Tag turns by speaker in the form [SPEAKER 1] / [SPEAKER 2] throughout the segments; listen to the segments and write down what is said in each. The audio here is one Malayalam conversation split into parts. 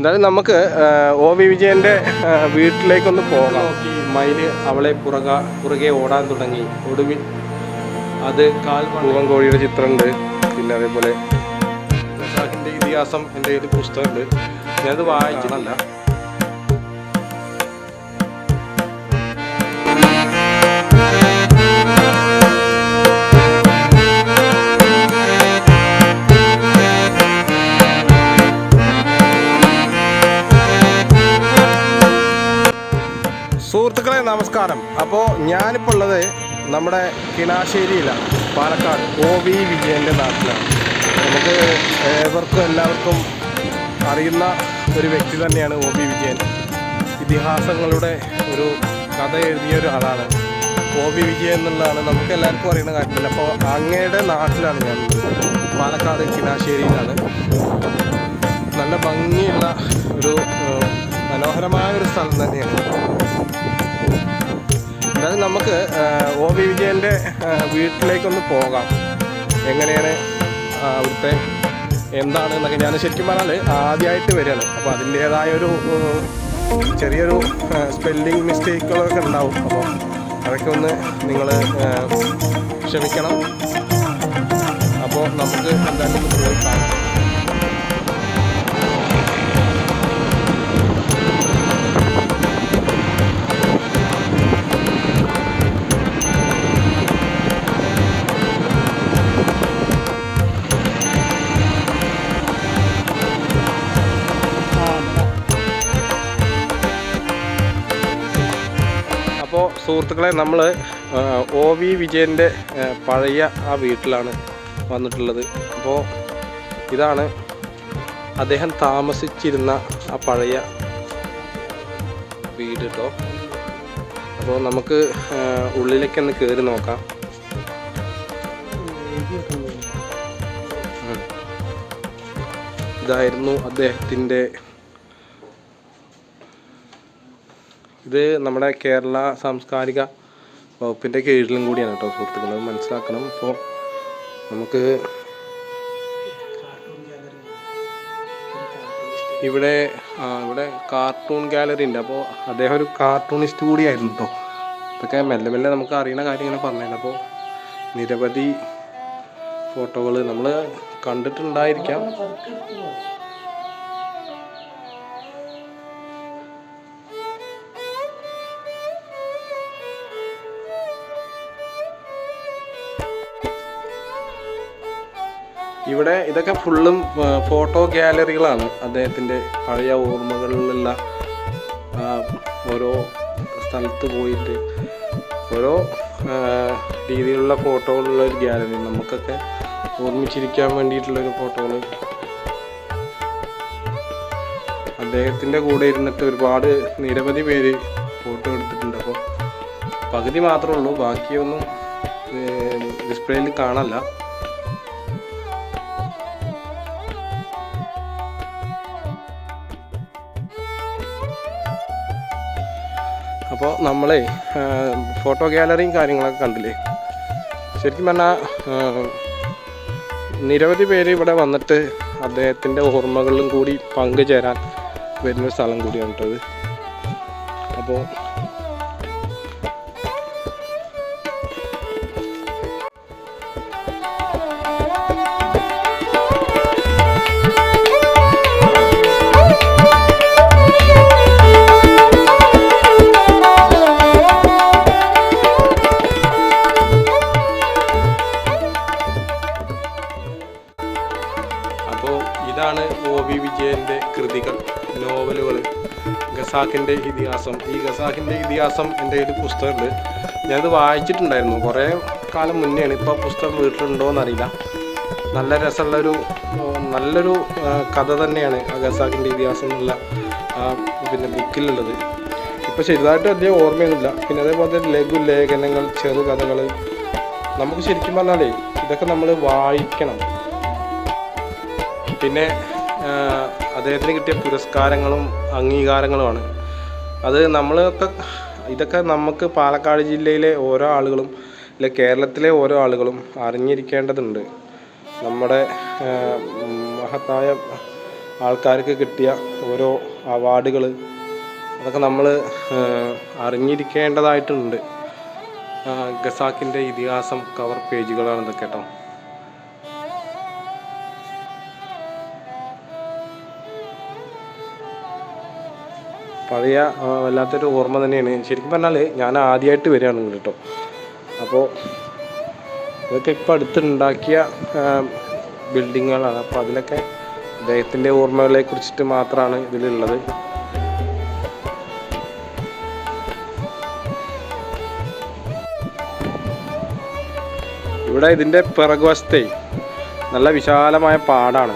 [SPEAKER 1] എന്തായാലും നമുക്ക് ഒ വി വിജയന്റെ വീട്ടിലേക്കൊന്ന് പോകാം. മയിൽ അവളെ പുറക പുറകെ ഓടാൻ തുടങ്ങി. ഒടുവിൽ അത് കാൽ പൂവൻ കോഴിയുടെ ചിത്രമുണ്ട്. പിന്നെ അതേപോലെ ഖസാക്കിന്റെ ഇതിഹാസം എന്റെ ഒരു പുസ്തകമുണ്ട്. ഞാനത് വായിക്കണമല്ല നമസ്കാരം. അപ്പോൾ ഞാനിപ്പോൾ ഉള്ളത് നമ്മുടെ കിണാശ്ശേരിയിലാണ് പാലക്കാട്. ഒ വി വിജയന്റെ നാട്ടിലാണ്. നമുക്ക് ഏവർക്കും എല്ലാവർക്കും അറിയുന്ന ഒരു വ്യക്തി തന്നെയാണ് ഒ വി വിജയൻ. ഇതിഹാസങ്ങളുടെ ഒരു കഥ എഴുതിയ ഒരാളാണ് ഒ വി വിജയൻ എന്നുള്ളതാണ് നമുക്ക് എല്ലാവർക്കും അറിയുന്ന കാര്യമില്ല. അപ്പോൾ അങ്ങയുടെ നാട്ടിലാണ് ഞാൻ പാലക്കാട് കിണാശ്ശേരിയിലാണ് നല്ല ഭംഗിയുള്ള ഒരു മനോഹരമായ ഒരു സ്ഥലം തന്നെയാണ്. നമുക്ക് ഒ വി വിജയന്റെ വീട്ടിലേക്കൊന്ന് പോകാം. എങ്ങനെയാണ് അവിടുത്തെ എന്താണ് എന്നൊക്കെ ഞാൻ ശരിക്കും പറഞ്ഞാൽ ആദ്യമായിട്ട് വരികയാണ്. അപ്പോൾ അതിന്റേതായ ഒരു ചെറിയൊരു സ്പെല്ലിംഗ് മിസ്റ്റേക്കുകളൊക്കെ ഉണ്ടാവും. അപ്പോൾ അതൊക്കെ ഒന്ന് നിങ്ങൾ ക്ഷമിക്കണം. അപ്പോൾ നമുക്ക് എന്തായാലും സുഹൃത്തുക്കളെ നമ്മൾ ഒ വി വിജയന്റെ പഴയ ആ വീട്ടിലാണ് വന്നിട്ടുള്ളത്. അപ്പോൾ ഇതാണ് അദ്ദേഹം താമസിച്ചിരുന്ന ആ പഴയ വീട് കേട്ടോ അപ്പോൾ നമുക്ക് ഉള്ളിലേക്ക് ഉള്ളിലേക്കൊന്ന് കയറി നോക്കാം. ഇതായിരുന്നു അദ്ദേഹത്തിന്റെ ഇത് നമ്മുടെ കേരള സാംസ്കാരിക വകുപ്പിന്റെ കീഴിലും കൂടിയാണ് കേട്ടോ സുഹൃത്തുക്കൾ മനസ്സിലാക്കണം. അപ്പോൾ നമുക്ക് ഇവിടെ ഇവിടെ കാർട്ടൂൺ ഗാലറി ഉണ്ട്. അപ്പോൾ അദ്ദേഹം ഒരു കാർട്ടൂണിസ്റ്റ് കൂടിയായിരുന്നു കേട്ടോ. ഇതൊക്കെ മെല്ലെ മെല്ലെ നമുക്ക് അറിയുന്ന കാര്യം ഇങ്ങനെ അപ്പോൾ നിരവധി ഫോട്ടോകൾ നമ്മൾ കണ്ടിട്ടുണ്ടായിരിക്കാം. ഇവിടെ ഇതൊക്കെ ഫുള്ളും ഫോട്ടോ ഗാലറികളാണ് അദ്ദേഹത്തിന്റെ പഴയ ഓർമ്മകളിലുള്ള ഓരോ സ്ഥലത്ത് പോയിട്ട് ഓരോ രീതിയിലുള്ള ഫോട്ടോകളുള്ള ഒരു ഗാലറി നമുക്കൊക്കെ ഓർമ്മിച്ചിരിക്കാൻ വേണ്ടിയിട്ടുള്ളൊരു ഫോട്ടോകൾ അദ്ദേഹത്തിന്റെ കൂടെ ഇരുന്നിട്ട് ഒരുപാട് നിരവധി പേര് ഫോട്ടോ എടുത്തിട്ടുണ്ട്. അപ്പോൾ പകുതി മാത്രമേ ഉള്ളൂ. ബാക്കിയൊന്നും ഡിസ്പ്ലേയിൽ കാണല്ല അപ്പോൾ നമ്മളെ ഫോട്ടോ ഗാലറിയും കാര്യങ്ങളൊക്കെ കണ്ടില്ലേ? ശരിക്കും പറഞ്ഞാൽ നിരവധി പേര് ഇവിടെ വന്നിട്ട് അദ്ദേഹത്തിന്റെ ഓർമ്മകളിലും കൂടി പങ്കുചേരാൻ വരുന്നൊരു സ്ഥലം കൂടിയാണ് കേട്ടത് അപ്പോൾ അപ്പോൾ ഖസാക്കിന്റെ ഇതിഹാസം. ഈ ഖസാക്കിന്റെ ഇതിഹാസം എന്റെ ഒരു പുസ്തകമുണ്ട് ഞാനത് വായിച്ചിട്ടുണ്ടായിരുന്നു. കുറേ കാലം മുന്നെയാണ്. ഇപ്പോൾ പുസ്തകം വീട്ടിലുണ്ടോ എന്നറിയില്ല നല്ല രസമുള്ളൊരു നല്ലൊരു കഥ തന്നെയാണ് ആ ഖസാക്കിന്റെ ഇതിഹാസം എന്നുള്ള പിന്നെ ബുക്കിലുള്ളത്. ഇപ്പോൾ ചെറുതായിട്ട് അധികം ഓർമ്മയൊന്നുമില്ല. പിന്നെ അതേപോലെ ലഘു ലേഖനങ്ങൾ ചെറുകഥകൾ നമുക്ക് ശരിക്കും പറഞ്ഞാലേ ഇതൊക്കെ നമ്മൾ വായിക്കണം. പിന്നെ അദ്ദേഹത്തിന് കിട്ടിയ പുരസ്കാരങ്ങളും അംഗീകാരങ്ങളുമാണ്. അത് നമ്മളൊക്കെ ഇതൊക്കെ നമുക്ക് പാലക്കാട് ജില്ലയിലെ ഓരോ ആളുകളും അല്ലെ കേരളത്തിലെ ഓരോ ആളുകളും അറിഞ്ഞിരിക്കേണ്ടതുണ്ട്. നമ്മുടെ മഹത്തായ ആൾക്കാർക്ക് കിട്ടിയ ഓരോ അവാർഡുകൾ അതൊക്കെ നമ്മൾ അറിഞ്ഞിരിക്കേണ്ടതായിട്ടുണ്ട്. ഖസാക്കിന്റെ ഇതിഹാസം കവർ പേജുകളാണ് ഇതൊക്കെ കേട്ടോ. പഴയ വല്ലാത്തൊരു ഓർമ്മ തന്നെയാണ്. ശരിക്കും പറഞ്ഞാൽ ഞാൻ ആദ്യമായിട്ട് വരികയാണ് കേട്ടോ അപ്പോൾ ഇതൊക്കെ ഇപ്പോൾ അടുത്തുണ്ടാക്കിയ ബിൽഡിങ്ങുകളാണ്. അപ്പോൾ അതിലൊക്കെ അദ്ദേഹത്തിന്റെ ഓർമ്മകളെ കുറിച്ചിട്ട് മാത്രമാണ് ഇതിലുള്ളത്. ഇവിടെ ഇതിന്റെ പിറകുവശത്തെ നല്ല വിശാലമായ പാടാണ്.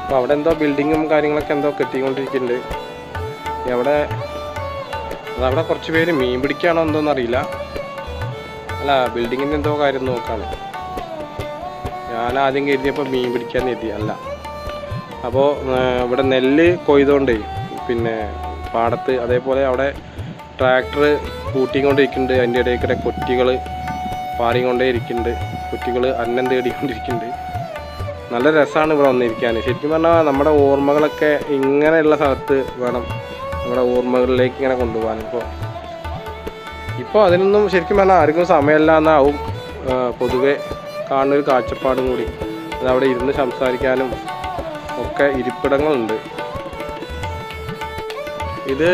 [SPEAKER 1] അപ്പോൾ അവിടെ എന്തോ ബിൽഡിങ്ങും കാര്യങ്ങളൊക്കെ എന്തോ കെട്ടിക്കൊണ്ടിരിക്കുന്നുണ്ട്. ഇനി അവിടെ കുറച്ച് പേര് മീൻ പിടിക്കുകയാണോ എന്തോന്ന് അറിയില്ല. അല്ല ബിൽഡിങ്ങിന്റെ എന്തോ കാര്യം നോക്കാണ്. ഞാൻ ആദ്യം കരുതിയപ്പോൾ മീൻ പിടിക്കാൻ എത്തി അല്ല. അപ്പോൾ ഇവിടെ നെല്ല് കൊയ്തുകൊണ്ട് പിന്നെ പാടത്ത് അതേപോലെ അവിടെ ട്രാക്ടർ കൂട്ടിക്കൊണ്ടിരിക്കുന്നുണ്ട്. അതിന്റെ ഇടയിൽ കൂടെ കൊറ്റികൾ പാറിക്കൊണ്ടേ ഇരിക്കുന്നുണ്ട്. കുറ്റികൾ അന്നം തേടിക്കൊണ്ടിരിക്കുന്നുണ്ട്. നല്ല രസമാണ് ഇവിടെ വന്നിരിക്കാൻ. ശരിക്കും പറഞ്ഞാൽ നമ്മുടെ ഓർമ്മകളൊക്കെ ഇങ്ങനെയുള്ള സ്ഥലത്ത് വേണം നമ്മുടെ ഓർമ്മകളിലേക്ക് ഇങ്ങനെ കൊണ്ടുപോകാൻ ഇപ്പോൾ ഇപ്പോൾ അതിനൊന്നും ശരിക്കും പറഞ്ഞാൽ ആർക്കും സമയമില്ല എന്നാവും പൊതുവെ കാണുന്നൊരു കാഴ്ചപ്പാടും കൂടി. അതവിടെ ഇരുന്ന് സംസാരിക്കാനും ഒക്കെ ഇരിപ്പിടങ്ങളുണ്ട്. ഇത്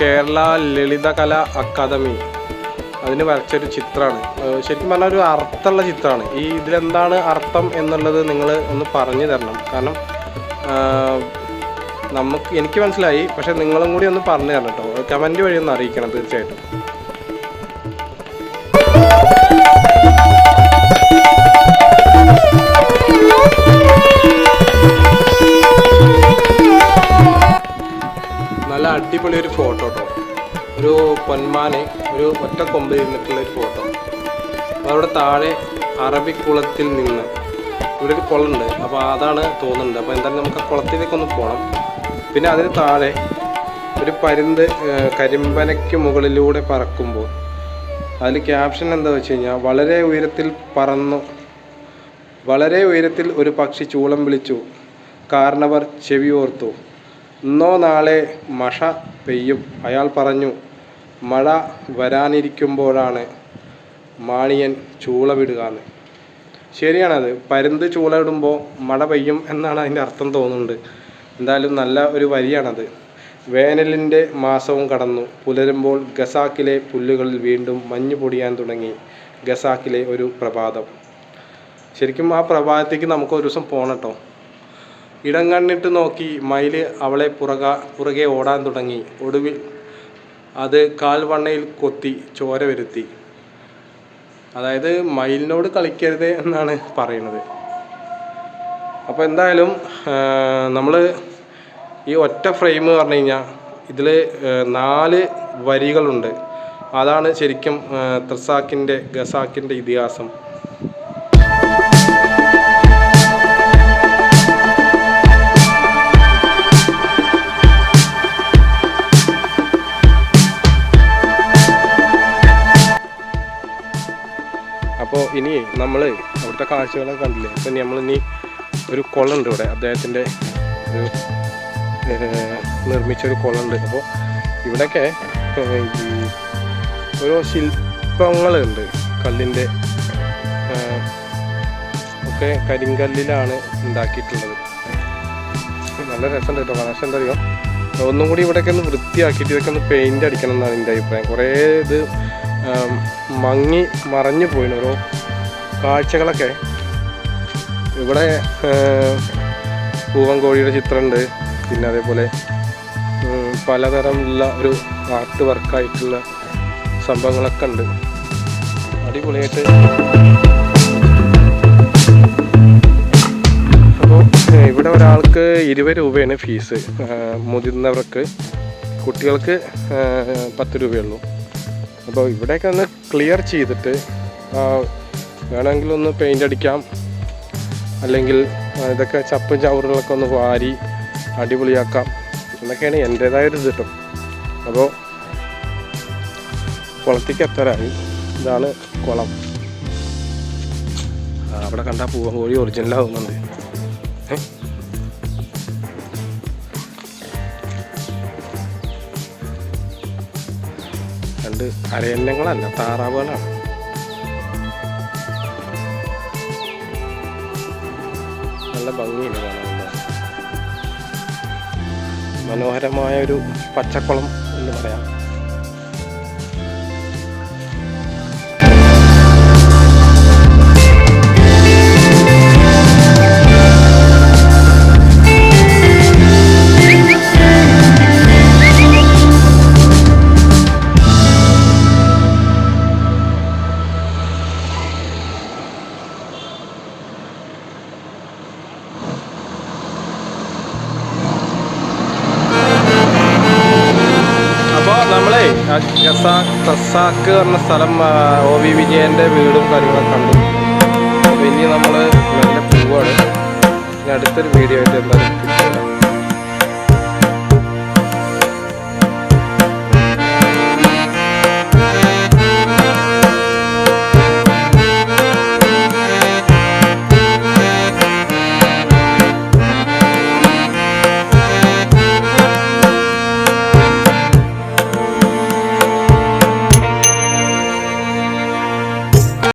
[SPEAKER 1] കേരള ലളിതകല അക്കാദമി. അതിന് വരച്ചൊരു ചിത്രമാണ്. ശരിക്കും പറഞ്ഞാൽ ഒരു അർത്ഥമുള്ള ചിത്രമാണ്. ഈ ഇതിലെന്താണ് അർത്ഥം എന്നുള്ളത് നിങ്ങൾ ഒന്ന് പറഞ്ഞു തരണം. കാരണം നമുക്ക് എനിക്ക് മനസ്സിലായി പക്ഷെ നിങ്ങളും കൂടി ഒന്ന് പറഞ്ഞു തരണം കേട്ടോ. കമന്റ് വഴി ഒന്ന് അറിയിക്കണം തീർച്ചയായിട്ടും. നല്ല അടിപൊളി ഒരു ഫോട്ടോ കേട്ടോ. ഒരു പൊന്മാനെ ഒരു ഒറ്റ കൊമ്പിൽ ഇരുന്നിട്ടുള്ള ഒരു ഫോട്ടോ. അവിടെ താഴെ അറബിക്കുളത്തിൽ നിന്ന്. ഇവിടെ ഒരു കുളമുണ്ട്. അപ്പോൾ അതാണ് തോന്നുന്നുണ്ട്. അപ്പോൾ എന്തായാലും നമുക്ക് ആ കുളത്തിലേക്ക് ഒന്ന് പോകണം പിന്നെ അതിന് താഴെ ഒരു പരുന്ത് കരിമ്പനയ്ക്ക് മുകളിലൂടെ പറക്കുമ്പോൾ അതിൽ ക്യാപ്ഷൻ എന്താ വെച്ച് കഴിഞ്ഞാൽ വളരെ ഉയരത്തിൽ പറന്നു വളരെ ഉയരത്തിൽ ഒരു പക്ഷി ചൂളം വിളിച്ചു കാരണവർ ചെവി ഓർത്തു ഇന്നോ നാളെ മഷ പെയ്യും അയാൾ പറഞ്ഞു മഴ വരാനിരിക്കുമ്പോഴാണ് മാണിയൻ ചൂള വിടുക എന്ന് ശരിയാണത്. പരുന്ത് ചൂള ഇടുമ്പോൾ മഴ പെയ്യും എന്നാണ് അതിന്റെ അർത്ഥം തോന്നുന്നുണ്ട്. എന്തായാലും നല്ല ഒരു വരിയാണത്. വേനലിന്റെ മാസവും കടന്നു. പുലരുമ്പോൾ ഗസാക്കിലെ പുല്ലുകളിൽ വീണ്ടും മഞ്ഞ് പൊടിയാൻ തുടങ്ങി. ഗസാക്കിലെ ഒരു പ്രഭാതം. ശരിക്കും ആ പ്രഭാതത്തേക്ക് നമുക്ക് ഒരു ദിവസം പോകണം കേട്ടോ ഇടം കണ്ണിട്ട് നോക്കി മയിൽ അവളെ പുറക പുറകെ ഓടാൻ തുടങ്ങി. ഒടുവിൽ അത് കാൽവണ്ണയിൽ കൊത്തി ചോര വരുത്തി. അതായത് മയിലിനോട് കളിക്കരുത് എന്നാണ് പറയുന്നത്. അപ്പോൾ എന്തായാലും നമ്മൾ ഈ ഒറ്റ ഫ്രെയിം പറഞ്ഞു കഴിഞ്ഞാൽ ഇതിൽ നാല് വരികളുണ്ട്. അതാണ് ശരിക്കും ത്രസാക്കിന്റെ ഗസാക്കിന്റെ ഇതിഹാസം. അപ്പോൾ ഇനി നമ്മൾ അവിടുത്തെ കാഴ്ചകളൊക്കെ കണ്ടില്ലേ? അപ്പോൾ ഇനി നമ്മളിനി ഒരു കുളമുണ്ട് ഇവിടെ. അദ്ദേഹത്തിന്റെ ഒരു നിർമ്മിച്ചൊരു കുളമുണ്ട് അപ്പോൾ ഇവിടെയൊക്കെ ഓരോ ശില്പങ്ങളുണ്ട്. കല്ലിന്റെ ഒക്കെ കരിങ്കല്ലിലാണ് ഉണ്ടാക്കിയിട്ടുള്ളത്. നല്ല രസമുണ്ട് കേട്ടോ. കാണാൻ എന്താ അറിയോ? ഒന്നും കൂടി ഇവിടെയൊക്കെ ഒന്ന് വൃത്തിയാക്കിയിട്ട് ഇതൊക്കെ ഒന്ന് പെയിന്റ് അടിക്കണം എന്നാണ് എന്റെ അഭിപ്രായം. കുറേ ഇത് മങ്ങി മറഞ്ഞു പോയിന്. ഓരോ കാഴ്ചകളൊക്കെ ഇവിടെ പൂവൻ കോഴിയുടെ ചിത്രമുണ്ട് പിന്നെ അതേപോലെ പലതരമുള്ള ഒരു ആർട്ട് വർക്കായിട്ടുള്ള സംഭവങ്ങളൊക്കെ ഉണ്ട് അടിപൊളിയായിട്ട് അപ്പോൾ ഇവിടെ ഒരാൾക്ക് ഇരുപത് രൂപയാണ് ഫീസ്. മുതിർന്നവർക്ക്. കുട്ടികൾക്ക് പത്ത് രൂപയുള്ളൂ. അപ്പോൾ ഇവിടെയൊക്കെ ഒന്ന് ക്ലിയർ ചെയ്തിട്ട് വേണമെങ്കിൽ ഒന്ന് പെയിന്റ് അടിക്കാം അല്ലെങ്കിൽ ഇതൊക്കെ ചപ്പും ചവറുകളൊക്കെ ഒന്ന് വാരി അടിപൊളിയാക്കാം. എന്നൊക്കെയാണ് എന്റെതായൊരു ഇതിട്ടും അപ്പോൾ കുളത്തേക്ക് എത്തരായി. ഇതാണ് കുളം. അവിടെ കണ്ടാൽ പൂവൻ കോഴി ഒറിജിനലാവുന്നുണ്ട് രണ്ട് അരയന്നങ്ങളല്ല താറാവുകളാണ് ഭംഗിയില്ല കാണാൻ മനോഹരമായ ഒരു പച്ചക്കുളം എന്ന് പറയാം. ഖസാക്ക് പറഞ്ഞ സ്ഥലം ഒ വി വിജയന്റെ വീടും കാര്യങ്ങളൊക്കെ കണ്ടു. അപ്പോൾ ഇനി നമ്മൾ മെല്ലെ പോവുകയാണ് ഇനി അടുത്തൊരു വീഡിയോ ആയിട്ട് എന്തായാലും